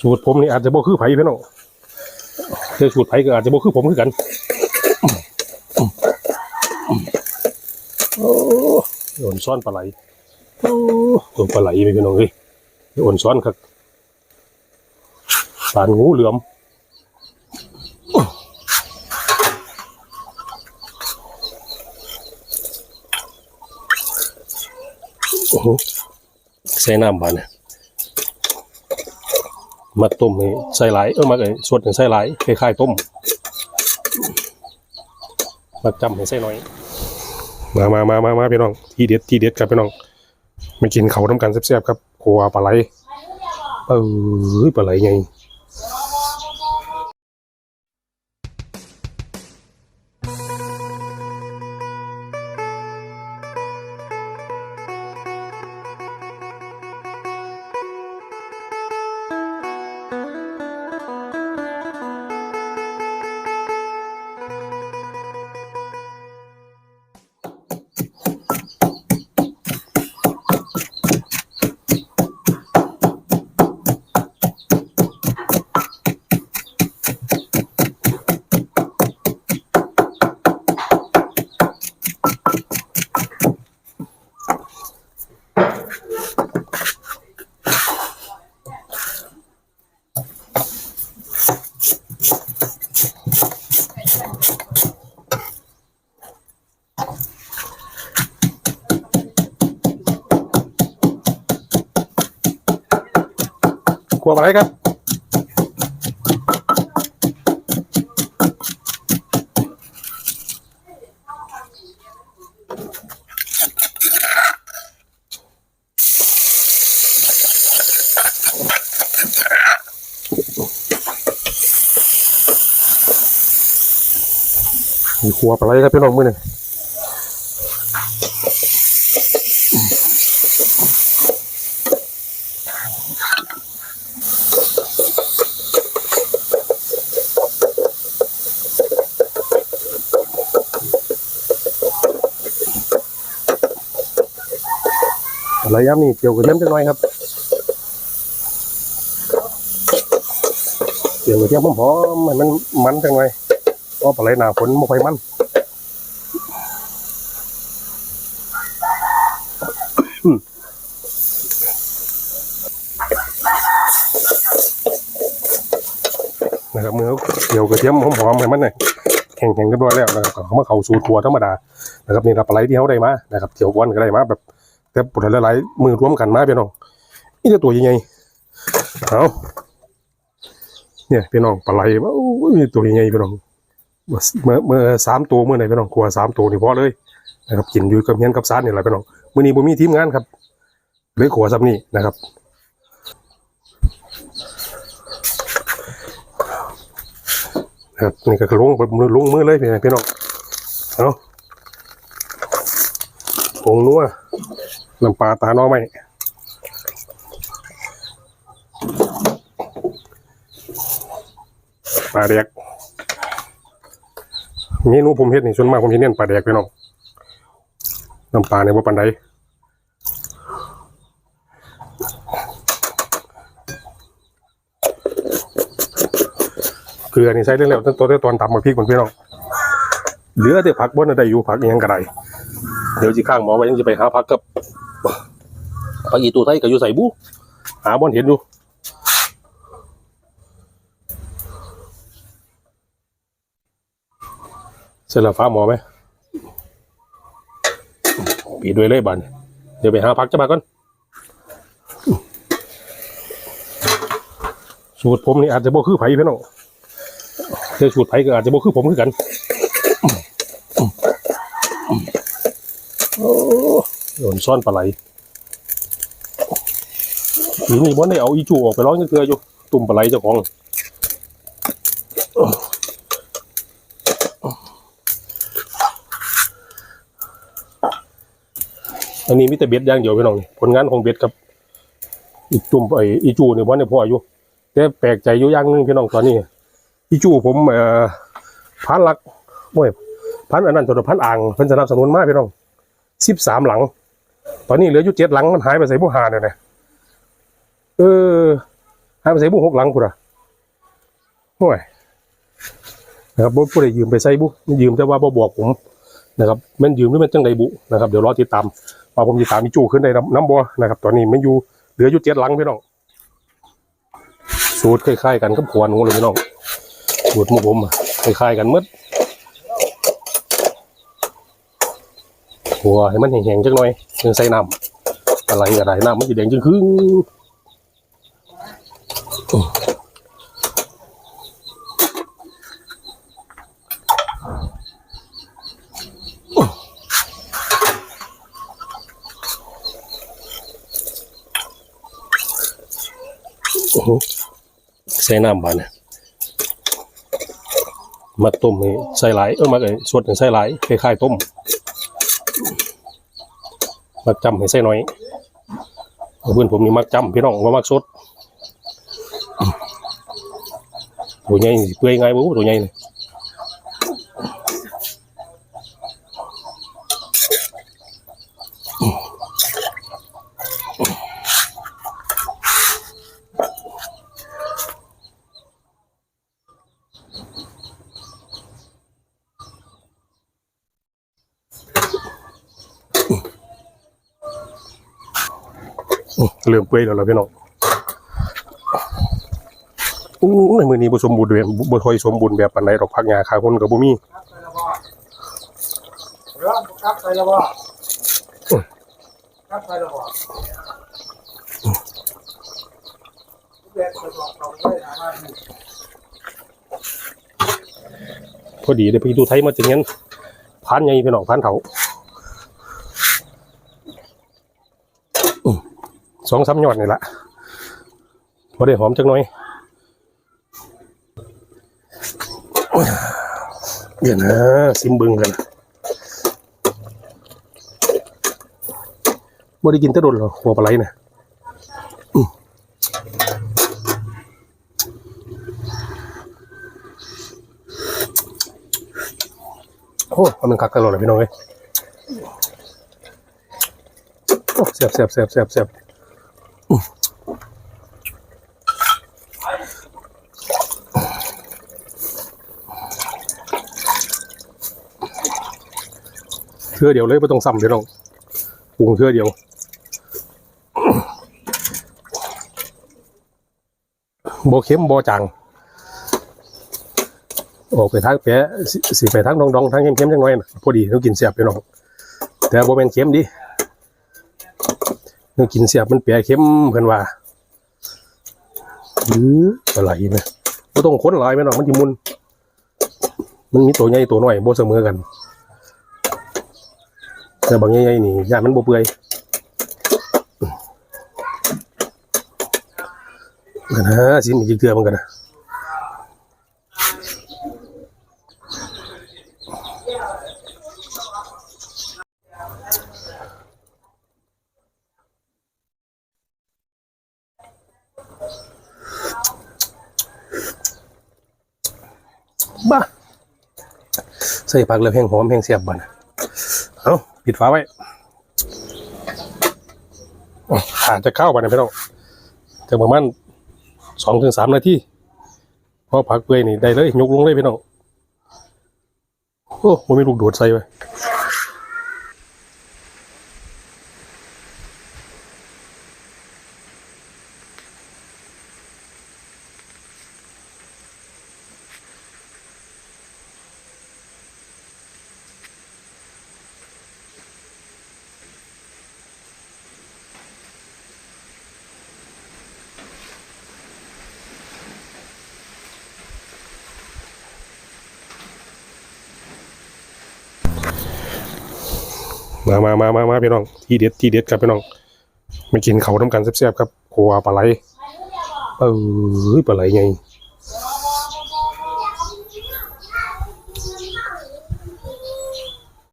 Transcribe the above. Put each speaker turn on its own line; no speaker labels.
สูตรผมนี่อาจจะบ่คือไผ่พี่น้องแต่สูตรไผ่ก็อาจจะบ่คือผมคือกันโอ้โดนซ้อนปลาไหลโอ้ตัวปลาไหลไหมพี่น้องเอ้ยโดนซ้อนครับปานงูเหลือมโอ้โหใส่น้ำบานเนี่ย มาต้มให้ใส่หลายเออมาไอ้สดให้ใส่หลายคล้ายๆต้มมาจำให้ใส่น้อย มามามามามาพี่น้อง ทีเด็ดทีเด็ดครับพี่น้องมากินเขาทำกันแซ่บๆครับขัวปลาไหลเออปลาไหลไง ไหลครับมีขัวปลาไหลครับพี่น้องมือหนึ่ง ระยะนี้เกี่ยวกับเทียมจังหน่อยครับเกี่ยวกับเทียมพร้อมๆให้มันมันจังหน่อยเพราะปลาไหลหนาฝนไม่ค่อยมันนะครับมือเกี่ยวกับเทียมหอมๆให้มันเนี่ยแข็งๆกันด้วยแล้วนะครับเขามาเข้าสู่ทัวธรรมดานะครับนี่เราปลาไหลที่เขาได้มานะครับเกี่ยวก้อนก็ได้มาแบบ แต่ปวดหลายๆมือรวมกันมาพี่น้องนี่จะตัวยังไงเอาเนี่ยพี่น้องปลาไหลว่าโอ้ยมีตัวยังไงพี่น้องเมื่อเมื่อสามตัวเมื่อไหร่พี่น้องกลัวสามตัวนี่พอเลยนะครับกินอยู่กับเฮียนกับซานนี่แหละพี่น้องมื่อนี้ผมมีทีมงานครับเลยขวซับนี่นะครับครับนี่ก็คือลงลงมือเลยพี่น้องเอาผงนัว น้ำปลาตาน้อไม่ปลาแดกเมนูผมเฮ็ดนี่ส่วนมากผมจะเน้นปลาแดกพี่น้องน้ำปลาในบ่ปันใดเกลือนี่ใส่เรื่องแล้วตั้งตัวแต่ตอนตำมาพริกมันพี่น้อง เหลือแต่ผักบนได้อยู่ผักยังกระไดเดี๋ยวจีข้างหมอไว้ยังจะไปหาผักกับปลาอีตูไทยก็อยู่ใส่บูหาบอนเห็นอยู่เสร็จแล้วฟ้าหมอไหมปีด้วยเลยบันเดี๋ยวไปหาพักจะมาก่อนสูตรผมนี่อาจจะบ่คือไผ่พี่น้องแต่สูตรไผ่ก็อาจจะบ่คือผมคือกันโอ้ โดนซ่อนปลาไหลทีนี้บ่ได้เอาอีจูออกไปร้องยังเกลืออยู่ตุ่มปลาไหลเจ้าของอันนี้มีแต่เบ็ดอย่างเดียวพี่น้องผลงานของเบ็ดกับอีตุ่มไออีจูเนี่ยบ่ได้พออยู่แต่แปลกใจอยู่อย่างนึงพี่น้องตอนนี้อีจูผมเอ่อพันหลักโอ้ยพันอันนั้นตัวพันอ่างเพิ่นสนับสนุนมาพี่น้อง13หลัง ตอนนี้เหลืออยู่7หลังมันหายไปใส่ผู้หาเนี่ยนะเออหายไปใส่บุหกหลังพุ่นอะโอ้ยนะครับบ่ผู้ใดยืมไปใส่บุมันยืมแต่ว่าบ่บอกผมนะครับมันยืมหรือมันจังใดบุนะครับเดี๋ยวรอติดตามว่าผมติดตามมีจู่ขึ้นได้น้ำบ่นะครับ ตอนนี้มันอยู่เหลืออยู่เจ็ดหลังพี่น้องสูตรคล้ายๆกันกับขวานของเลยพี่น้องสูตรมุผมคล้ายๆกันหมด หัวให้มันแห้งๆจังหน่อยยังใส่น้ำอะไรก็ได้น้ำมันจะแดงจึงครึ่งโอ้โหใส่น้ำบานเนี่ยมักต้มให้ใส่หลายเออมักไอ้สดให้ใส่หลายคล้ายๆต้ม มักจำให้ใส่น้อยเพื่อนผมนี่มักจำพี่น้องว่ามักสดตัวใหญ่เปื่อยง่ายบ่ตัวใหญ่เลย เริ่มเปื่อยแล้วล่ะพี่น้องอู้ในมือนี้บ่สมบูรณ์แบบบ่ค่อยสมบูรณ์แบบปานใดดอกผักหญ้าขาคนก็บ่มี
ร้อนครับไปแล้วบ่ครับไปแล้วบ่เด็กไปบอกเขาเลยนะว่า
พอดีได้ไปดูไทยมาจังงั้นพานใหญ่พี่น้องพานเถาอื้อ สองสามยอดนี่และพอได้หอมจังหน่อยเดี๋ยวนะซิมเบึงกันบ่ได้กินตะดนหรอหัวปลาไหลนะอื้อโอ้มันคักกันเลยพี่น้องเอ้ยเสียบเสียบเสียบเสียบเสียบอื้อ เทื่อเดียวเลยไม่ต้องซ้ำพี่น้องปรุงเทื่อเดียวบเค็มบจางออกไปทางแปะสิสิไปทางดองดองๆทางเค็มๆจังน่อยนะพอดีต้องกินเสียบพี่น้องแต่บ่แม่นเค็มดิต้องกินเสียบมันแปะเค็มเพิ่นว่า หรืออะไรนะก็ต้องค้นหลายแม่น้อยมันจิมุน มันมีตัวใหญ่ตัวน้อยโบเสมอกัน แต่บางใหญ่ๆนี่ยามันโบเปื่อยนะฮะสิมีจิกเทือมันกันนะ ใส่ผักแล้วแห้งหอมแห้งเสียบบ่นะเอาปิดฝาไว้อาจจะเข้าไปนะพี่น้องจะประมาณสองถึงสามนาทีพอผักเปื่อยนี่ได้เลยยกลงเลยพี่น้องโอ้ผมมีลูกโดดใส่ไว้ มามามามามาพี่น้อง ที่เด็ดที่เด็ดครับพี่น้องไม่กินเขาวน้ำกันแซ่บๆครับขัวปลาไหลเออปลาไหลไง